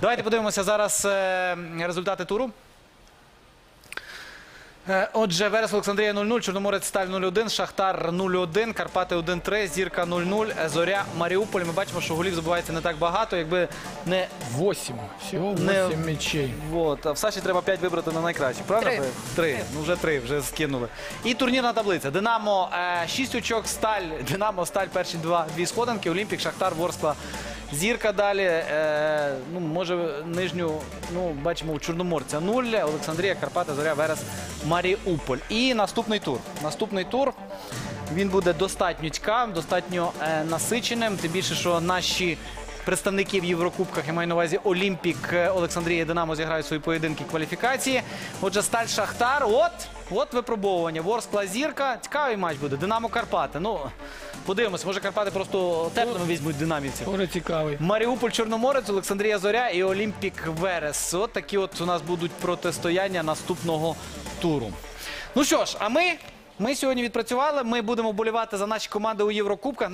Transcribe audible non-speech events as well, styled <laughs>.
Давайте подивимося зараз е, результати туру. Е, Отже, Верес Олександрія 0-0, Чорноморець Сталь 0-1, Шахтар 0-1, Карпати 1-3, Зірка 0-0, е, Зоря, Маріуполь. Ми бачимо, що голів забувається не так багато, якби не 8. Всего 8 Не- мячей. Вот, а в Саші треба 5 вибрати на найкраще. Правда? Три. Три. Ну вже три, вже скинули. І турнірна таблиця. Динамо 6 очок, Сталь, <laughs> Динамо, Сталь перші два, дві сходинки, Олімпік, Шахтар, Ворскла. Зірка далі, е, ну, може, нижню, ну, бачимо, у Чорноморця 0, Олександрія, Карпати, Зоря, Верес, Маріуполь. І наступний тур. Наступний тур. Він буде достатньо цікавим, достатньо е, насиченим. Тим більше, що наші представники в Єврокубках, я маю на увазі Олімпік, е, Олександрія і Динамо зіграють свої поєдинки кваліфікації. Отже, Сталь Шахтар. От, от випробовування. Ворскла зірка. Цікавий матч буде. Динамо Карпати. Ну, подивимось, може Карпати просто теплими візьмуть динамівців. Тоже цікавий. Маріуполь Чорноморець, Олександрія Зоря і Олімпік Верес. От такі от у нас будуть протистояння наступного туру. Ну що ж, а ми, ми сьогодні відпрацювали. Ми будемо болівати за наші команди у Єврокубках.